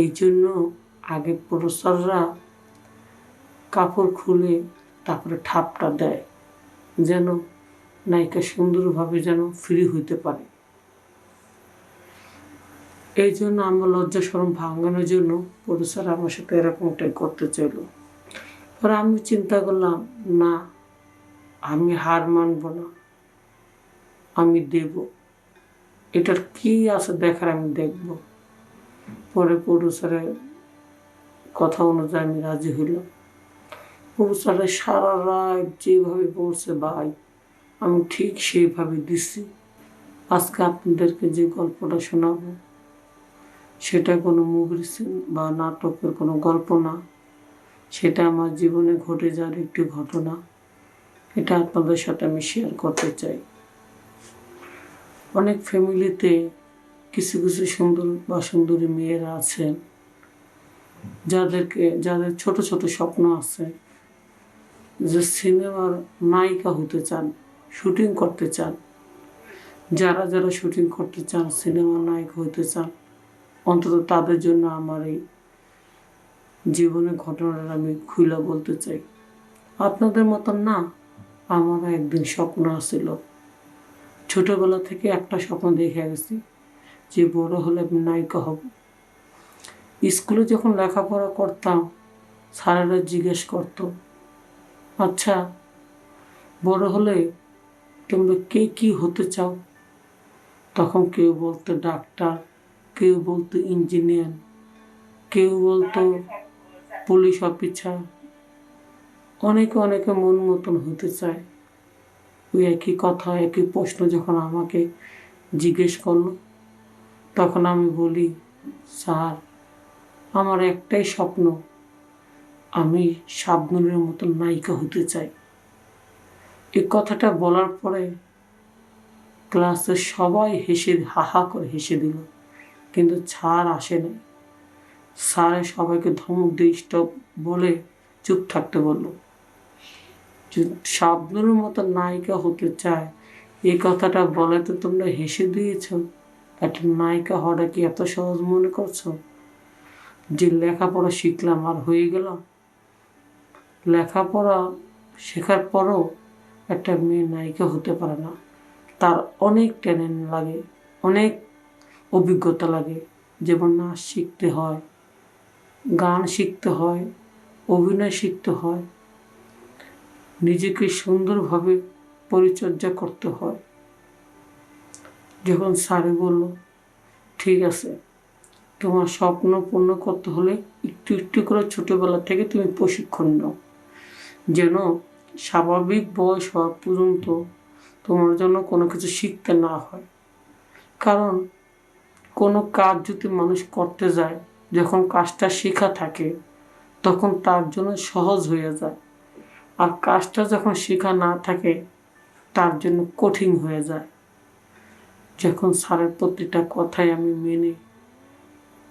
এই জন্য আগে প্রফেসররা কাপড় খুলে তারপরে ঠাপটা দেয়, যেন নায়িকা সুন্দরভাবে যেন ফ্রি হইতে পারে। এই জন্য আমার লজ্জা সরম ভাঙানোর জন্য প্রফেসর আমার সাথে এরকমটাই করতে চাইলো। পরে আমি চিন্তা করলাম, না, আমি হার মানব না, আমি দেব। এটার কি আছে দেখার আমি দেখব। পরে প্রডিউসারের কথা অনুযায়ী আমি রাজি হইলাম। প্রডিউসারের সারা রাত যেভাবে বলছে ভাই, আমি ঠিক সেইভাবে দিছি। আজকে আপনাদেরকে যে গল্পটা শোনাবো, সেটা কোনো মুভির বা নাটকের কোনো গল্প না। সেটা আমার জীবনে ঘটে যাওয়ার একটি ঘটনা। এটা আপনাদের সাথে আমি শেয়ার করতে চাই। অনেক ফ্যামিলিতে কিছু কিছু সুন্দর বা সুন্দরী মেয়েরা আছেন যাদেরকে, যাদের ছোট ছোট স্বপ্ন আছে যে সিনেমার নায়িকা হতে চান, শুটিং করতে চান, যারা যারা শুটিং করতে চান, সিনেমার নায়ক হতে চান, অন্তত তাদের জন্য আমার এই জীবনের ঘটনাটা আমি খুলে বলতে চাই। আপনাদের মতন না, আমারও একদিন স্বপ্ন আসছিল ছোটবেলা থেকে একটা স্বপ্ন দেখে গেছি। যে বড় হলে আমি নায়িকা হব। স্কুলে যখন লেখাপড়া করতাম, স্যারেরা জিজ্ঞেস করতো আচ্ছা বড় হলে তোমরা কে কি হতে চাও? তখন কেউ বলতো ডাক্তার, কেউ বলতো ইঞ্জিনিয়ার, কেউ বলতো পুলিশ অফিসার। অনেকে অনেকে মন মতন হতে চায়। ওই একই কথা, একই প্রশ্ন যখন আমাকে জিজ্ঞেস করল তখন আমি বলি, স্যার, আমার একটাই স্বপ্ন, আমি শাবনুরের মতন নায়িকা হতে চাই। এই কথাটা বলার পরে ক্লাসে সবাই হেসে হাহা করে হেসে দিল, কিন্তু ছাড় আসে নাই স্যারে সবাইকে ধমক দিয়ে স্টপ বলে চুপ থাকতে বলল শাবনুরের মতো নায়িকা হতে চায় এই কথাটা বলে তো তোমরা হেসে দিয়েছ। একটা নায়িকা হওয়াটা কি এত সহজ মনে করছ? যে লেখাপড়া শিখলাম আর হয়ে গেলাম। লেখাপড়া শেখার পরও একটা মেয়ে নায়িকা হতে পারে না। তার অনেক ট্যালেন্ট লাগে, অনেক অভিজ্ঞতা লাগে। যেমন নাচ শিখতে হয়, গান শিখতে হয়, অভিনয় শিখতে হয়। নিজেকে সুন্দরভাবে পরিচর্যা করতে হয়। যখন স্যারে বলল, ঠিক আছে, তোমার স্বপ্ন পূর্ণ করতে হলে একটু একটু করে ছোটোবেলা থেকে তুমি প্রশিক্ষণ নাও। যেন স্বাভাবিক বয়স হওয়া পর্যন্ত তোমার জন্য কোনো কিছু শিখতে না হয়। কারণ কোনো কাজ যদি মানুষ করতে যায়, যখন কাজটা শেখা থাকে, তখন তার জন্য সহজ হয়ে যায়। আর কাজটা যখন শেখা না থাকে, তার জন্য কঠিন হয়ে যায়। যখন স্যারের প্রতিটা কথাই আমি মেনে,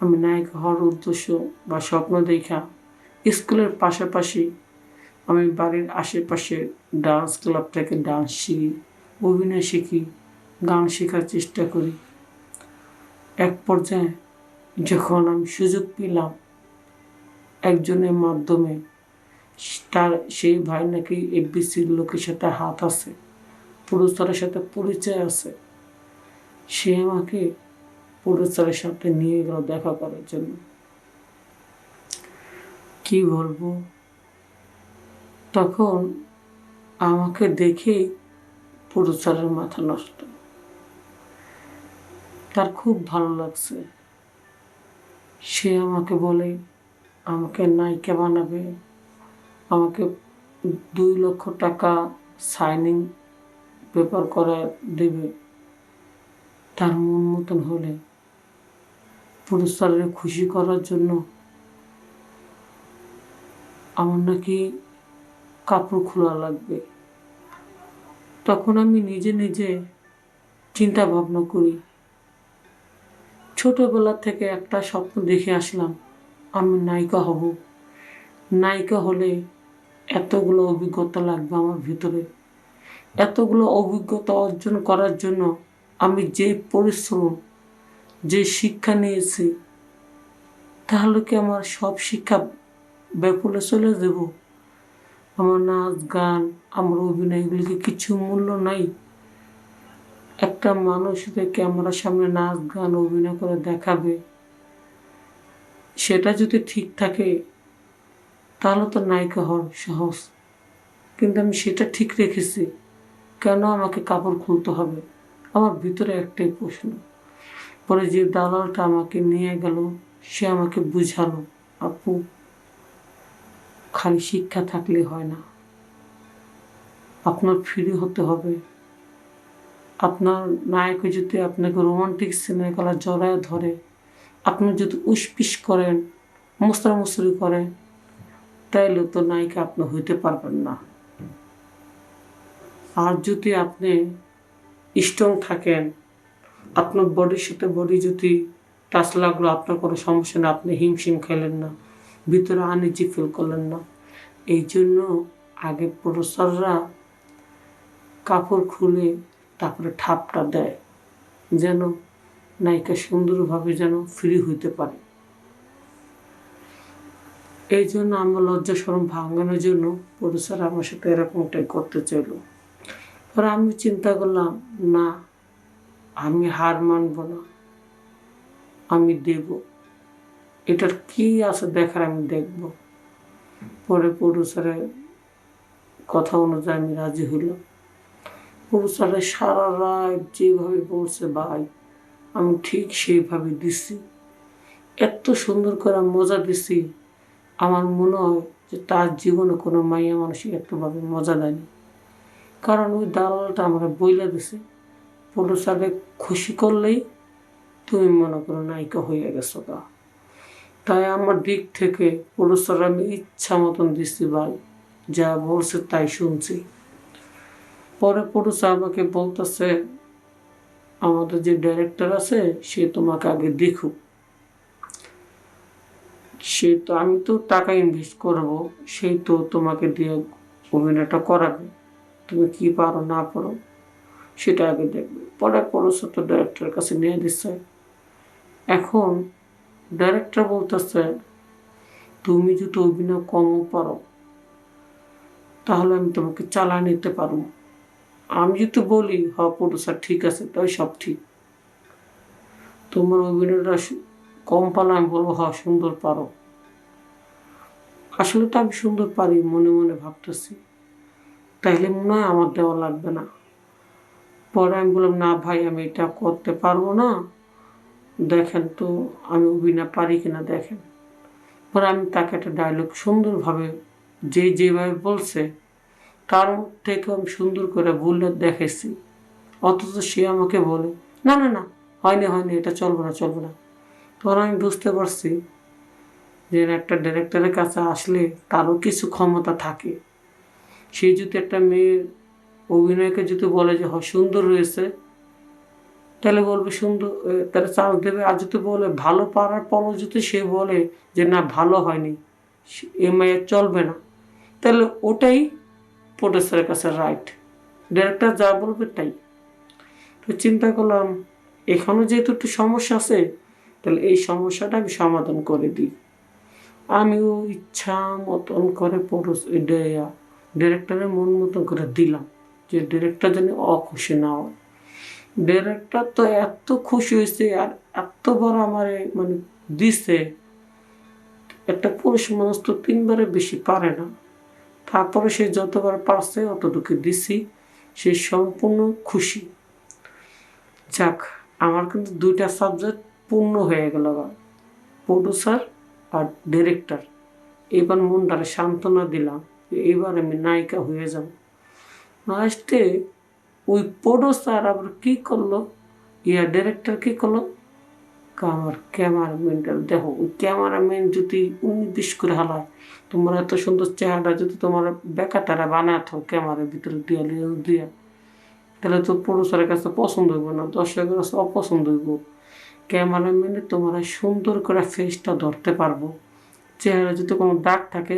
আমি নায়ক হওয়ার উদ্দেশ্য বা স্বপ্ন দেখা, স্কুলের পাশাপাশি আমি বাড়ির আশেপাশে ডান্স ক্লাব থেকে ডান্স শিখি, অভিনয় শিখি, গান শেখার চেষ্টা করি। এক পর্যায়ে যখন আমি সুযোগ পেলাম একজনের মাধ্যমে, তার সেই ভাই নাকি এফবিসির লোকের সাথে হাত আছে, পুরুষ পুরস্কারের সাথে পরিচয় আছে সে আমাকে পুরস্কারের সাথে নিয়ে গেল দেখা করার জন্য। কি বলব? তখন আমাকে দেখে পুরস্কারের মাথা নষ্ট। তার খুব ভালো লাগছে। সে আমাকে বলে, আমাকে নায়িকা বানাবে। আমাকে দুই লক্ষ টাকা সাইনিং পেপার করে দেবে। তার মন মতন হলে পুরস্কারের খুশি করার জন্য আমার নাকি কাপড় খোলা লাগবে। তখন আমি নিজে নিজে চিন্তা ভাবনা করি। ছোটবেলা থেকে একটা স্বপ্ন দেখে আসলাম, আমি নায়িকা হব। নায়িকা হলে এতগুলো অভিজ্ঞতা লাগবে আমার ভিতরে। এতগুলো অভিজ্ঞতা অর্জন করার জন্য আমি যে পরিশ্রম, যে শিক্ষা নিয়েছি, তাহলে কি আমার সব শিক্ষা ব্যাকুলে চলে যাব? আমার নাচ, গান, আমার অভিনয় এগুলিকে কিছু মূল্য নাই? একটা মানুষ ক্যামেরার সামনে নাচ, গান, অভিনয় করে দেখাবে, সেটা যদি ঠিক থাকে, তাহলে তো নায়িকা হওয়ার সহজ কিন্তু আমি সেটা ঠিক রেখেছি। কেন আমাকে কাপড় খুলতে হবে? আমার ভিতরে একটাই প্রশ্ন। পরে যে দালালটা আমাকে নিয়ে গেল, সে আমাকে বুঝালো, আপু, খালি শিক্ষা থাকলে হয় না। আপনার ফ্রি হতে হবে। আপনার নায়ক যদি আপনাকে রোমান্টিক সিনেমা খেলা জড়ায় ধরে, আপনি যদি উসপিস করেন মুসরা মুসরি করেন, তাইলে তো নায়িকা আপনি হইতে পারবেন না। আর যদি আপনি স্ট্রং থাকেন। আপনার বডির সাথে বডি যদি টাচ লাগল, আপনার কোনো সমস্যা না আপনি হিমশিম খেলেন না, ভিতরে আনিজি ফিল করলেন না। এই জন্য আগে প্রফেসররা কাপড় খুলে তারপরে ঠাপটা দেয়, যেন নায়িকা সুন্দরভাবে যেন ফ্রি হইতে পারে। এই জন্য আমার লজ্জা সরম ভাঙানোর জন্য প্রডিউসার আমার সাথে এরকমটাই করতে চাইল। পরে আমি চিন্তা করলাম, না, আমি হার মানব না, আমি দেব। এটার কি আছে দেখার আমি দেখব। পরে প্রডিউসারের কথা অনুযায়ী আমি রাজি হইলাম প্রডিউসারের সারা রাত যেভাবে বলছে, ভাই, আমি ঠিক সেইভাবে দিছি এত সুন্দর করে মজা দিছি আমার মনে হয় যে তার জীবনে কোনো মাইয়া মানুষই এতভাবে মজা দেয়নি। কারণ ওই দালালটা আমাকে বইলে দিছে। প্রডিউসারে খুশি করলেই তুমি মনে করো নায়িকা হয়ে গেছো গা। তাই আমার দিক থেকে প্রডিউসার আমি ইচ্ছা মতন দিচ্ছি ভাই, যা বলছে তাই শুনছি। পরে প্রডিউসার আমাকে বলতেছে, আমাদের যে ডাইরেক্টর আছে, সে তোমাকে আগে দেখুক। সে তো, আমি তো টাকা ইনভেস্ট করব সেই তো তোমাকে দিয়ে অভিনয়টা করাবে। তুমি কি পারো, না পারো, সেটা আগে দেখবে। পরে পরশু তো ডাইরেক্টরের কাছে নিয়ে দিচ্ছে এখন ডাইরেক্টর বলতেছে, তুমি যদি অভিনয় কমও পারো, তাহলে আমি তোমাকে চালা নিতে পারব। আমি যদি বলি হ প্রডিউসার ঠিক আছে, তাই সব ঠিক। তোমার অভিনয়টা কম পালে আমি বলব হ সুন্দর পারো। আসলে তো আমি সুন্দর পারি, মনে মনে ভাবতেছি। তাইলে মনে হয় আমার দেওয়া লাগবে না। পরে আমি বললাম, না ভাই, আমি এটা করতে পারব না। দেখেন তো, আমি অভিনয় পারি কিনা দেখেন। পরে আমি তাকে একটা ডায়লগ সুন্দরভাবে, যে যেভাবে বলছে, তার থেকে আমি সুন্দর করে বললে দেখেছি অথচ সে আমাকে বলে, না না না, হয়নি হয়নি, এটা চলবে না চলবে না। তখন আমি বুঝতে পারছি যে একটা ডিরেক্টরের কাছে আসলে তারও কিছু ক্ষমতা থাকে। সে যদি একটা মেয়ের অভিনয়কে যদি বলে যে, হয়, সুন্দর রয়েছে, তাহলে বলবে, সুন্দর তাহলে চান্স দেবে। আর যদি বলে, ভালো পারার পরও যদি সে বলে যে, না, ভালো হয়নি এ মেয়ের চলবে না, তাহলে ওটাই প্রডিউসারের কাছে রাইট। ডিরেক্টর যা বলবে তাই। তো চিন্তা করলাম এখানেও যেহেতু একটু সমস্যা আছে, তাহলে এই সমস্যাটা আমি সমাধান করে দিই। আমিও ইচ্ছা মতন করে পড়োস ডিরেক্টরের মন মতন করে দিলাম যে ডিরেক্টর যেন অখুশি না হয়। ডিরেক্টর তো এত খুশি হয়েছে আর এত বড় আমার মানে দিছে, একটা পুরুষ মানুষ তো তিনবারে বেশি পারে না। তারপরে সে যতবার পারছে অতটুকু দিছি, সে সম্পূর্ণ খুশি। যাক, আমার কিন্তু দুইটা সাবজেক্ট পূর্ণ হয়ে গেল প্রডিউসার আর ডিরেক্টর এবার মনটারে সান্ত্বনা দিলাম। এবার আমি নায়িকা হয়ে যাব। লাস্টে ওই প্রডিউসার আবার কী করল? ইয়া ডিরেক্টর কী করল? আমার ক্যামেরাম্যানটা দেখো, ওই ক্যামেরাম্যান যদি উনি উনিশ করে হালায়, তোমার এত সুন্দর চেহারা যদি তোমার বেকাটারা বানাতো ক্যামেরার ভিতরে দিয়া দিয়া, তাহলে তো প্রডিউসারের কাছে পছন্দ হইব না, দর্শকের কাছে অপছন্দ হইব। ক্যামেরাম্যানে তোমার সুন্দর করে ফেসটা ধরতে পারব। চেহারা যদি কোনো দাগ থাকে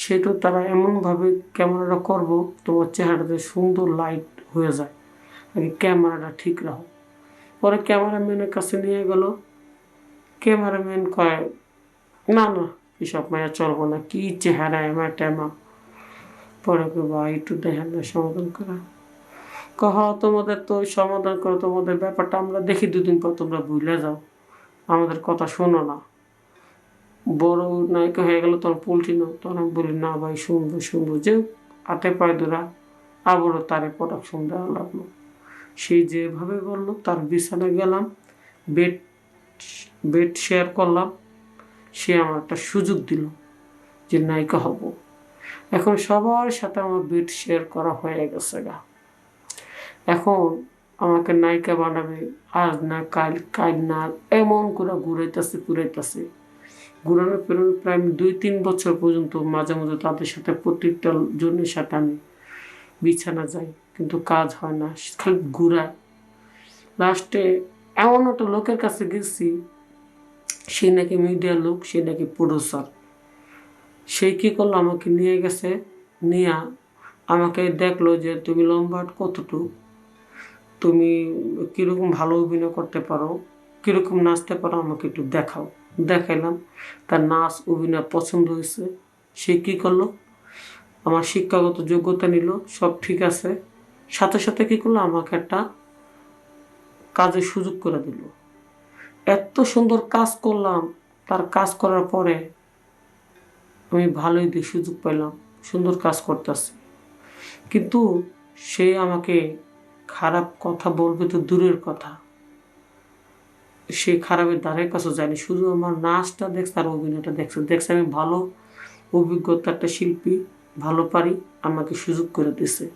সেটাও তারা এমনভাবে ক্যামেরাটা করব, তোমার চেহারাতে সুন্দর লাইট হয়ে যায়। আগে ক্যামেরাটা ঠিক রাখো। পরে ক্যামেরাম্যানের কাছে নিয়ে গেল। ক্যামেরাম্যান কয়, না না, এসব মায়া চলবো না, কি চেহারা, এমা, টেমা। পরে ভাই, একটু দেখেন না, সমাধান করা। কহ তোমাদের তো সমাধান করো, তোমাদের ব্যাপারটা আমরা দেখি দুদিন পর, তোমরা ভুলে যাও। আমাদের কথা শোনো না। বড় নায়িকা হয়ে গেল, তখন পোল্ট্রি নাও। তখন আমি বলি, না ভাই, শুনব শুনব। যে হাতে পায়ে ধরা আবারও তারে প্রোডাকশন দেওয়া লাগল। সেই যেভাবে বলল, তার বিছানায় গেলাম বেড বেড শেয়ার করলাম। সে আমার একটা সুযোগ দিল যে নায়িকা হব। এখন সবার সাথে আমার বেড শেয়ার করা হয়ে গেছে গা। এখন আমাকে নায়িকা বানাবে, আজ না কাল কাল না, এমন করে ঘুরাইতেছে ঘুরাইতেছে ঘুরানো ফেরানো প্রায় দুই, তিন বছর পর্যন্ত মাঝে মাঝে তাদের সাথে প্রত্যেকটা জনের সাথে আমি বিছানা যাই, কিন্তু কাজ হয় না, খালি ঘুরায় লাস্টে এমন একটা লোকের কাছে গেছি, সে নাকি মিডিয়ার লোক, সে নাকি প্রডিউসার সে কী করল, আমাকে নিয়ে গেছে, নিয়ে আমাকে দেখল যে তুমি লম্বা কতটুকু, তুমি কীরকম ভালো অভিনয় করতে পারো। কীরকম নাচতে পারো আমাকে একটু দেখাও। দেখাইলাম। তার নাচ, অভিনয় পছন্দ হয়েছে। সে কী করল? আমার শিক্ষাগত যোগ্যতা নিল, সব ঠিক আছে। সাথে সাথে কী করল? আমাকে একটা কাজের সুযোগ করে দিল। এত সুন্দর কাজ করলাম। তার কাজ করার পরে আমি ভালোই দিয়ে সুযোগ পেলাম সুন্দর কাজ করতেছি। কিন্তু সে আমাকে খারাপ কথা বলবে তো দূরের কথা। সে খারাপের দ্বারের কাছে যায়নি শুধু আমার নাচটা দেখছে আর অভিনয়টা দেখছে। দেখছে আমি ভালো অভিজ্ঞতা, একটা শিল্পী, ভালো পারি, আমাকে সুযোগ করে দিছে।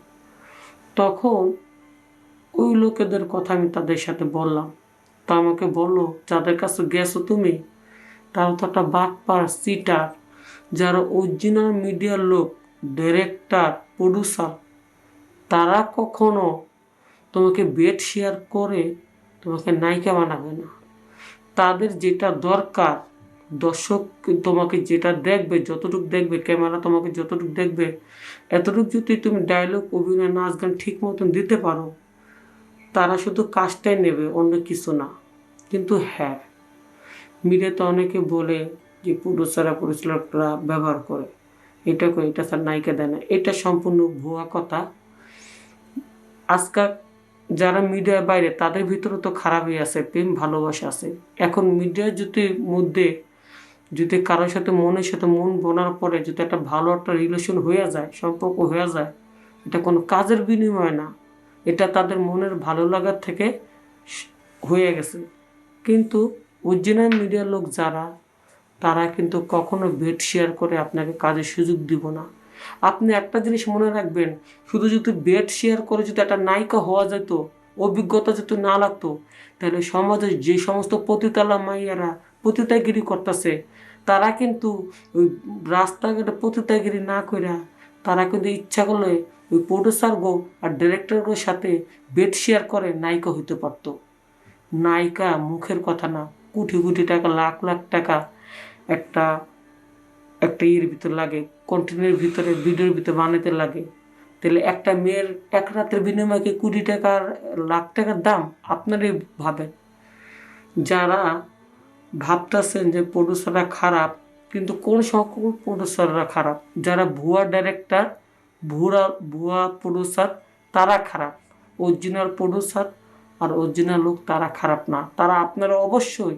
তখন ওই লোকেদের কথা আমি তাদের সাথে বললাম। তা আমাকে বলল, যাদের কাছে গেছো তুমি, তারা তো একটা বাটপার সিটার যারা অরিজিনাল মিডিয়ার লোক ডিরেক্টর প্রডিউসার তারা কখনো তোমাকে বেড শেয়ার করে তোমাকে নায়িকা বানাবে না। তাদের যেটা দরকার, দর্শক তোমাকে যেটা দেখবে, যতটুকু দেখবে, ক্যামেরা তোমাকে যতটুকু দেখবে, এতটুকু যদি তুমি ডায়লগ অভিনয়, নাচ গান ঠিক মতন দিতে পারো, তারা শুধু কাজটাই নেবে, অন্য কিছু না। কিন্তু হ্যাঁ মিডিয়াতে অনেকে বলে যে পুরুষরা পরিচালকরা ব্যবহার করে। এটা করে এটা স্যার নায়িকা দেয় না। এটা সম্পূর্ণ ভুয়া কথা। আজকাল যারা মিডিয়ার বাইরে, তাদের ভিতরে তো খারাপই আছে, প্রেম, ভালোবাসা আছে। এখন মিডিয়ার যদি মধ্যে যদি কারোর সাথে, মনের সাথে মন বোনার পরে যদি একটা ভালো একটা রিলেশন হয়ে যায়, সম্পর্ক হয়ে যায়, এটা কোনো কাজের বিনিময় না। এটা তাদের মনের ভালো লাগার থেকে হয়ে গেছে। কিন্তু অরিজিনাল মিডিয়ার লোক যারা, তারা কিন্তু কখনো বেড শেয়ার করে আপনাকে কাজের সুযোগ দিব না। আপনি একটা জিনিস মনে রাখবেন, শুধু যদি বেড শেয়ার করে যদি একটা নায়িকা হওয়া যেত, অভিজ্ঞতা যদি না লাগতো, তাহলে সমাজে যে সমস্ত পতিতালা মাইয়ারা পতিতাগিরি করতেছে, তারা কিন্তু ওই রাস্তাঘাটে পতিতাগিরি না করে তারা কিন্তু ইচ্ছা করলে ওই প্রডিউসার গো আর ডিরেক্টরগুলোর সাথে বেড শেয়ার করে নায়িকা হইতে পারত। নায়িকা মুখের কথা না, কোটি কোটি টাকা, লাখ লাখ টাকা একটা একটা ইয়ের ভিতর লাগে কন্টেন্টের ভিতরে ভিডিওর ভিতরে বানাতে লাগে। তাহলে একটা মেয়ের এক রাতের বিনিময়ে কুড়ি টাকার, লাখ টাকার দাম? আপনারই ভাবেন। যারা ভাবতেছেন যে প্রডিউসাররা খারাপ, কিন্তু কোন সকল প্রডিউসাররা খারাপ? যারা ভুয়া ডাইরেক্টর ভুয়া ভুয়া প্রডিউসার তারা খারাপ। অরিজিনাল প্রডিউসার আর অরিজিনাল লোক তারা খারাপ না। তারা আপনারা অবশ্যই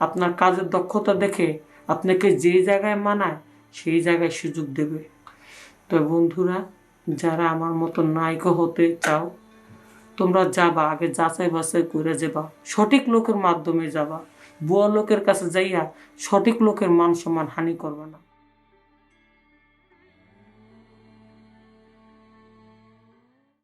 আপনার কাজের দক্ষতা দেখে আপনাকে যে জায়গায় মানায়, সেই জায়গায় সুযোগ দেবে। তো বন্ধুরা, যারা আমার মতো নায়িকা হতে চাও, তোমরা যাবা, আগে যাচাই বাছাই করে যাবা, সঠিক লোকের মাধ্যমে যাবা। বুয়া লোকের কাছে যাইয়া সঠিক লোকের মান সম্মান হানি করবে না।